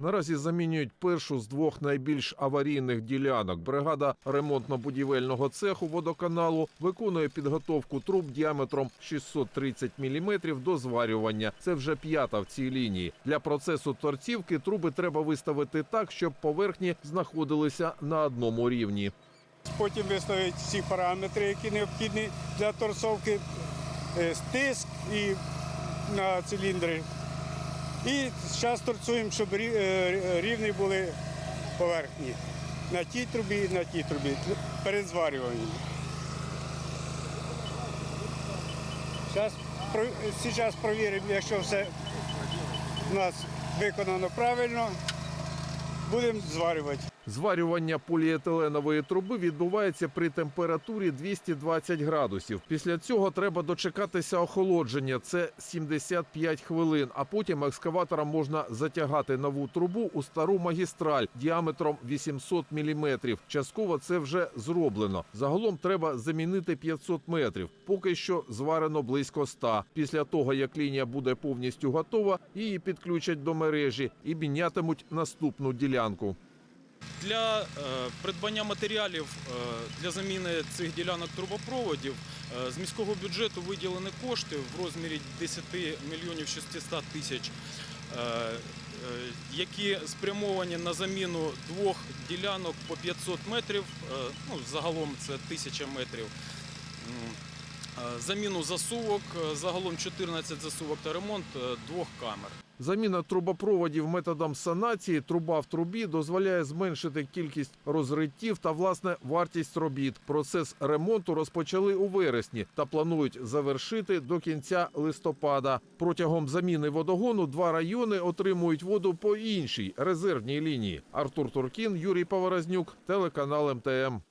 Наразі замінюють першу з двох найбільш аварійних ділянок. Бригада ремонтно-будівельного цеху водоканалу виконує підготовку труб діаметром 630 мм до зварювання. Це вже п'ята в цій лінії. Для процесу торцівки труби треба виставити так, щоб поверхні знаходилися на одному рівні. Потім виставить всі параметри, які необхідні для торцовки, е, стиск і на циліндри. І зараз торцуємо, щоб е, рівні були поверхні. На тій трубі, і на тій трубі, перед зварюванням. Зараз, зараз провіримо, якщо все у нас виконано правильно, будемо зварювати. Зварювання поліетиленової труби відбувається при температурі 220 градусів. Після цього треба дочекатися охолодження. Це 75 хвилин. А потім екскаватором можна затягати нову трубу у стару магістраль діаметром 800 мм. Частково це вже зроблено. Загалом треба замінити 500 метрів. Поки що зварено близько 100. Після того, як лінія буде повністю готова, її підключать до мережі і мінятимуть наступну ділянку. Для е, придбання матеріалів е, для заміни цих ділянок трубопроводів е, з міського бюджету виділені кошти в розмірі 10 мільйонів 600 тисяч, які спрямовані на заміну двох ділянок по 500 метрів, ну, загалом це 1000 метрів. Е, Заміну засувок, е, загалом 14 засувок та ремонт е, двох камер. Заміна трубопроводів методом санації труба в трубі дозволяє зменшити кількість розриттів та власне вартість робіт. Процес ремонту розпочали у вересні та планують завершити до кінця листопада. Протягом заміни водогону два райони отримують воду по іншій резервній лінії. Артур Туркін, Юрій Поворознюк, телеканал МТМ.